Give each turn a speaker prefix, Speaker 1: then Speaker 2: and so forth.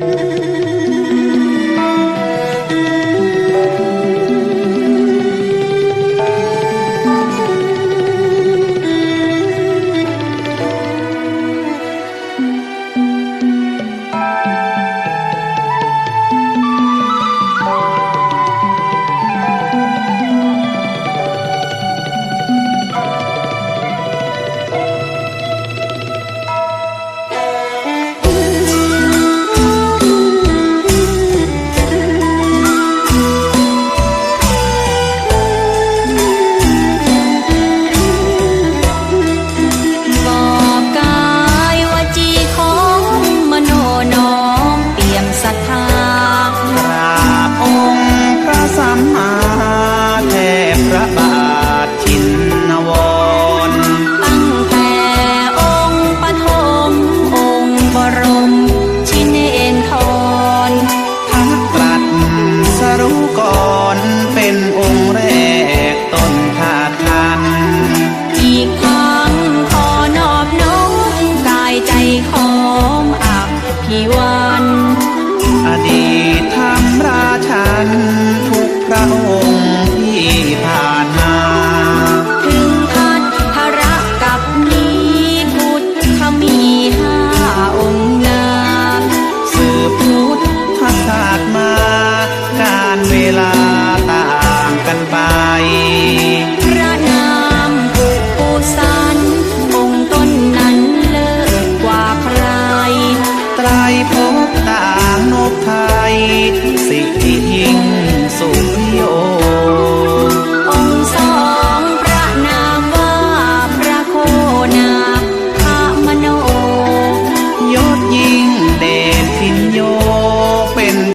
Speaker 1: Thank you.
Speaker 2: อดีตธรราชันทุกพระองค์ที่ผ่านมา
Speaker 1: ถึงพันพระกับนี้พุทธมีห้าองค์นา
Speaker 2: สืบพุทธศาสตร์มา การเวลาต่างกันไปไตร